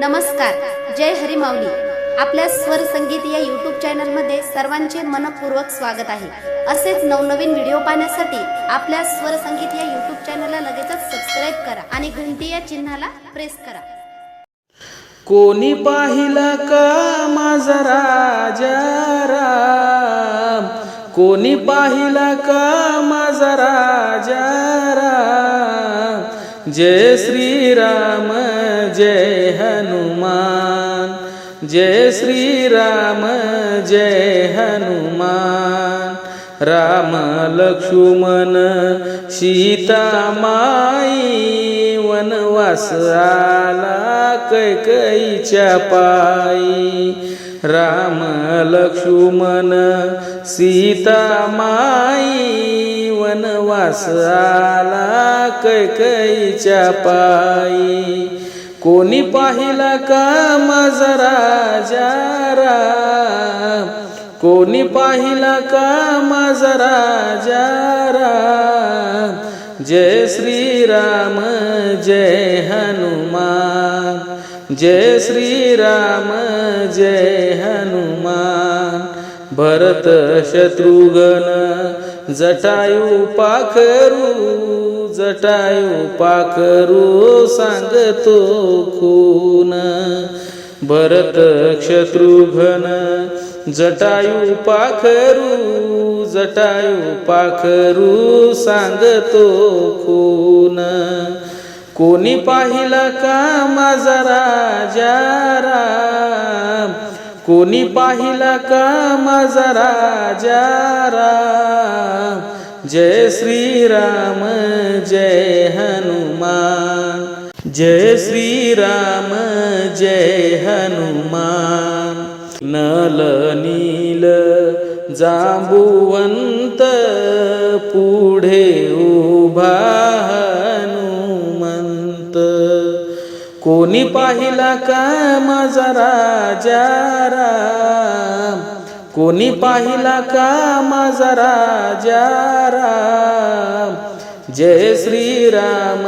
नमस्कार जय हरिमाऊली. आपल्या स्वर संगीत या यूट्यूब चॅनलमध्ये सर्वांचे मनपूर्वक स्वागत आहे. असेच नवनवीन व्हिडिओ पाहण्यासाठी आपल्या स्वर संगीत या यूट्यूब चॅनलला लगेचच सबस्क्राईब करा आणि घंटी या चिन्हाला प्रेस करा. कोणी पाहिला का माझा राजा राम? कोणी पाहिला का माझा राजा राम? जय श्रीराम. जय हनुमान जय श्रीराम जय हनुमान। राम लक्ष्मण सीता माई वनवास आला कैकईच्या पायी। राम लक्ष्मण सीता माई वनवास आला कैकईच्या पायी। कोणी पाहिला का माझा राजा राम कोणी पाहिला का माझा राजा राम जय श्रीराम जय हनुमान जय श्रीराम जय हनुमान. भरत शत्रुघ्न जटायू पाखरू जटायू पाखरू सांगतो खून. भरत शत्रुघ्न जटायू पाखरू जटायू पाखरू सांगतो खून. कोणी पाहिला का माझा राजा राम? कोणी पाहिला का माझा राजा राम? जय श्रीराम जय हनुमान. जय श्रीराम जय हनुमान. नल नील जांबुवंत पुढे उभा हनुमंत. कोणी पाहिला का माझा राजा राम कोणी पाहिला का माझा राजा राम जय श्रीराम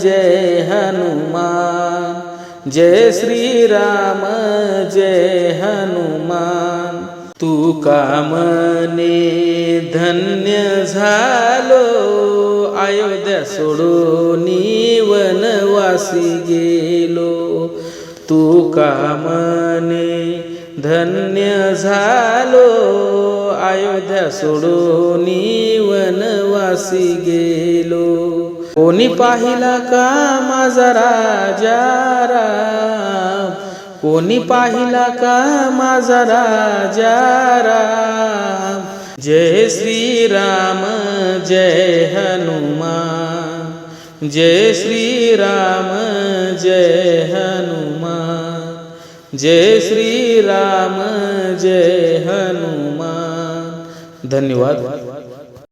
जय हनुमान जय श्रीराम जय हनुमान। तू कामने धन्य झालो? अयोध्या सोडून वासी गेलो तू कामने धन्य झालो? अयोध्या सोडून वनवासी गेलो. कोणी पाहिला का माझा राजा राम? कोणी पाहिला का माझा राजा राम? जय श्रीराम जय हनुमान. जय श्रीराम जय हनुमान। जय श्रीराम जय हनुमान। धन्यवाद।